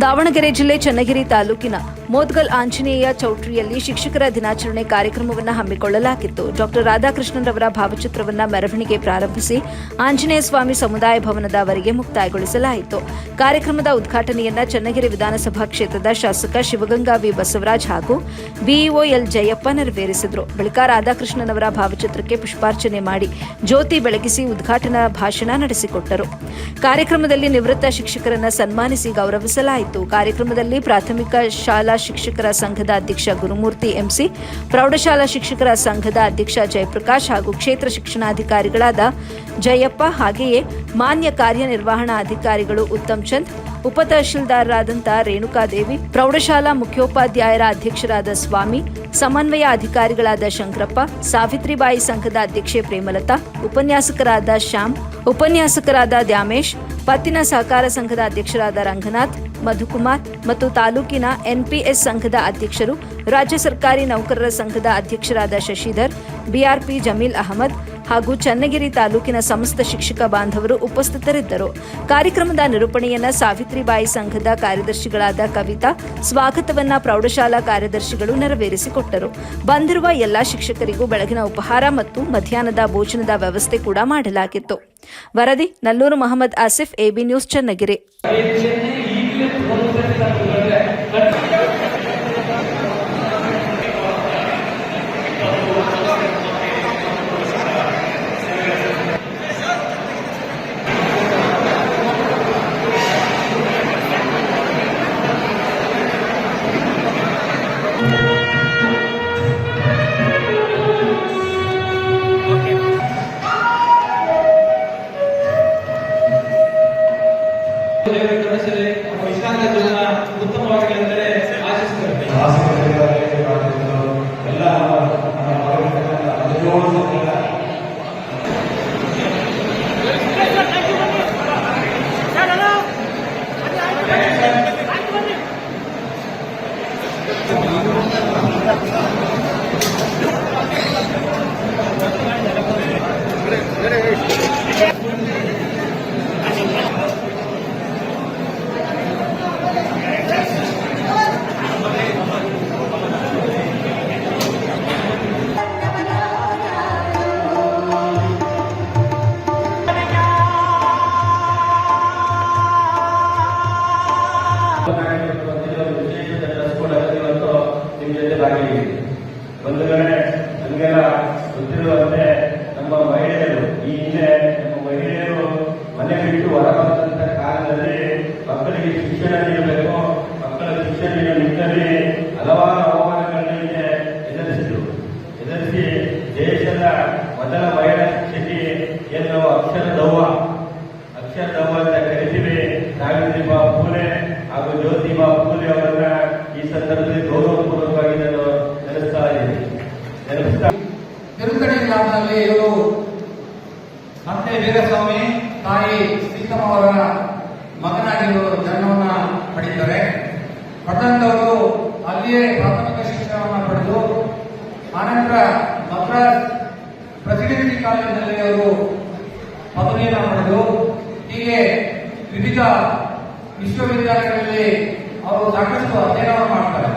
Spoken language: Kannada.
ದಾವಣಗೆರೆ ಜಿಲ್ಲೆ ಚನ್ನಗಿರಿ ತಾಲೂಕಿನ ಮೋದ್ಗಲ್ ಆಂಜನೇಯ ಚೌಟ್ರಿಯಲ್ಲಿ ಶಿಕ್ಷಕರ ದಿನಾಚರಣೆ ಕಾರ್ಯಕ್ರಮವನ್ನು ಹಮ್ಮಿಕೊಳ್ಳಲಾಗಿತ್ತು. ಡಾಕ್ಟರ್ ರಾಧಾಕೃಷ್ಣನ್ರವರ ಭಾವಚಿತ್ರವನ್ನು ಮೆರವಣಿಗೆ ಪ್ರಾರಂಭಿಸಿ ಆಂಜನೇಯ ಸ್ವಾಮಿ ಸಮುದಾಯ ಭವನದವರೆಗೆ ಮುಕ್ತಾಯಗೊಳಿಸಲಾಯಿತು. ಕಾರ್ಯಕ್ರಮದ ಉದ್ಘಾಟನೆಯನ್ನ ಚನ್ನಗಿರಿ ವಿಧಾನಸಭಾ ಕ್ಷೇತ್ರದ ಶಾಸಕ ಶಿವಗಂಗಾ ವಿ ಬಸವರಾಜ್ ಹಾಗೂ ಬಿಇಒ ಎಲ್ ಜಯಪ್ಪ ನೆರವೇರಿಸಿದರು. ಬಳಿಕ ಅವರ ಭಾವಚಿತ್ರಕ್ಕೆ ಪುಷ್ಪಾರ್ಚನೆ ಮಾಡಿ ಜ್ಯೋತಿ ಬೆಳಗಿಸಿ ಉದ್ಘಾಟನಾ ಭಾಷಣ ನಡೆಸಿಕೊಟ್ಟರು. ಕಾರ್ಯಕ್ರಮದಲ್ಲಿ ನಿವೃತ್ತ ಶಿಕ್ಷಕರನ್ನ ಸನ್ಮಾನಿಸಿ ಗೌರವಿಸಲಾಯಿತು. ಕಾರ್ಯಕ್ರಮದಲ್ಲಿ ಪ್ರಾಥಮಿಕ ಶಾಲಾ ಶಿಕ್ಷಕರ ಸಂಘದ ಅಧ್ಯಕ್ಷ ಗುರುಮೂರ್ತಿ ಎಂಸಿ, ಪ್ರೌಢಶಾಲಾ ಶಿಕ್ಷಕರ ಸಂಘದ ಅಧ್ಯಕ್ಷ ಜಯಪ್ರಕಾಶ್ ಹಾಗೂ ಕ್ಷೇತ್ರ ಶಿಕ್ಷಣಾಧಿಕಾರಿಗಳಾದ ಜಯಪ್ಪ, ಹಾಗೆಯೇ ಮಾನ್ಯ ಕಾರ್ಯನಿರ್ವಹಣಾ ಅಧಿಕಾರಿಗಳು ಉತ್ತಮ್ ಚಂದ್, ಉಪ ತಹಶೀಲ್ದಾರರಾದಂಥ ರೇಣುಕಾದೇವಿ, ಪ್ರೌಢಶಾಲಾ ಮುಖ್ಯೋಪಾಧ್ಯಾಯರ ಅಧ್ಯಕ್ಷರಾದ ಸ್ವಾಮಿ, ಸಮನ್ವಯ ಅಧಿಕಾರಿಗಳಾದ ಶಂಕರಪ್ಪ, ಸಾವಿತ್ರಿಬಾಯಿ ಸಂಘದ ಅಧ್ಯಕ್ಷೆ ಪ್ರೇಮಲತಾ, ಉಪನ್ಯಾಸಕರಾದ ಶ್ಯಾಮ್, ಉಪನ್ಯಾಸಕರಾದ ದ್ಯಾಮೇಶ್ ಪತ್ತಿನ ಸಹಕಾರ ಸಂಘದ ಅಧ್ಯಕ್ಷರಾದ ರಂಗನಾಥ್, ಮಧುಕುಮಾರ್ ಮತ್ತು ತಾಲೂಕಿನ ಎನ್ಪಿಎಸ್ ಸಂಘದ ಅಧ್ಯಕ್ಷರು, ರಾಜ್ಯ ಸರ್ಕಾರಿ ನೌಕರರ ಸಂಘದ ಅಧ್ಯಕ್ಷರಾದ ಶಶಿಧರ್, ಬಿಆರ್ಪಿ ಜಮೀಲ್ ಅಹಮದ್ ಹಾಗೂ ಚನ್ನಗಿರಿ ತಾಲೂಕಿನ ಸಮಸ್ತ ಶಿಕ್ಷಕ ಬಾಂಧವರು ಉಪಸ್ಥಿತರಿದ್ದರು. ಕಾರ್ಯಕ್ರಮದ ನಿರೂಪಣೆಯನ್ನ ಸಾವಿತ್ರಿಬಾಯಿ ಸಂಘದ ಕಾರ್ಯದರ್ಶಿಗಳಾದ ಕವಿತಾ, ಸ್ವಾಗತವನ್ನ ಪ್ರೌಢಶಾಲಾ ಕಾರ್ಯದರ್ಶಿಗಳು ನೆರವೇರಿಸಿಕೊಟ್ಟರು. ಬಂದಿರುವ ಎಲ್ಲಾ ಶಿಕ್ಷಕರಿಗೂ ಬೆಳಗಿನ ಉಪಹಾರ ಮತ್ತು ಮಧ್ಯಾಹ್ನದ ಭೋಜನದ ವ್ಯವಸ್ಥೆ ಕೂಡ ಮಾಡಲಾಗಿತ್ತು. ವರದಿ Nallur Mohammed Asif AB news Channagiri. ಕಡೆ ನಮಗೆಲ್ಲ ಗೊತ್ತಿರುವಂತೆ ನಮ್ಮ ಮಹಿಳೆಯರು, ಈ ಹಿಂದೆ ನಮ್ಮ ಮಹಿಳೆಯರು ಮನೆ ಬಿಟ್ಟು ಹೊರಬಂದಂತ ಕಾಲದಲ್ಲಿ ಮಕ್ಕಳಿಗೆ ಶಿಕ್ಷಣ ನೀಡಬೇಕು, ಮಕ್ಕಳ ಶಿಕ್ಷಣ ನೀಡುವ ನಿಟ್ಟಿನಲ್ಲಿ ಹಲವಾರು ಅವಮಾನಗಳನ್ನ ಎದುರಿಸಿದ್ರು. ಎದುರಿಸಿ ದೇಶದ ಮೊದಲ ಮಹಿಳಾ ಶಿಕ್ಷಕಿ ಏನು ಅಕ್ಷರ ದೌವ ಅಕ್ಷರ ದವ್ವ ಅಂತ ಕರಿತೀವಿ. ಸಾವಿತ್ರಿಬಾ ಫೂಲೆ ಹಾಗೂ ಜ್ಯೋತಿಬಾ ಫೂಲೆ ಅವರನ್ನ ಈ ಸಂದರ್ಭದಲ್ಲಿ ಗೌರವಪೂರ್ವಕವಾಗಿ ತಿರುಕಣಿ ಗ್ರಾಮದಲ್ಲಿ ಇವರು ವೀರಸ್ವಾಮಿ ತಾಯಿ ಸೀತಮ್ಮವರ ಮಗನಾಗಿರುವ ಜನ್ಮವನ್ನ ಪಡೆದಿದ್ದಾರೆ ಪಟ್ಟಣದವರು ಅಲ್ಲಿಯೇ ಪ್ರಾಥಮಿಕ ಶಿಕ್ಷಣವನ್ನು ಪಡೆದು, ಆನಂತರ ಮದ್ರಾಸ್ ಪ್ರೆಸಿಡೆನ್ಸಿ ಕಾಲೇಜಿನಲ್ಲಿ ಅವರು ಪದವಿಯನ್ನು ಪಡೆದು, ಹೀಗೆ ವಿವಿಧ ವಿಶ್ವವಿದ್ಯಾಲಯಗಳಲ್ಲಿ ಅವರು ಸಾಕಷ್ಟು ಅಧ್ಯಯನವನ್ನು ಮಾಡ್ತಾರೆ.